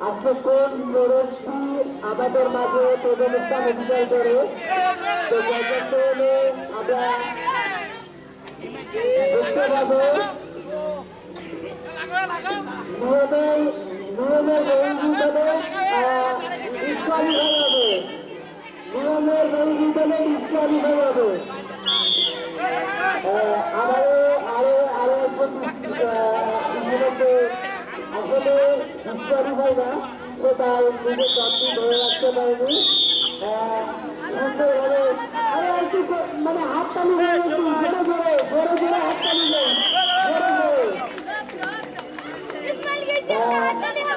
আসক্রম নরসি আমাদের মাঝে প্রথম স্থান অধিকার করে তো আমরা দেখতে পাবো মোহামের মোহামের রঞ্জি দলে হবে মোহামের রঞ্জি দলে ইসলামী খেলা হবে আবারও আরও আরও একজন ইতিমধ্যে আসলে ইসলামী হয় না তো তার নিজের মানে হাত তালি Yang.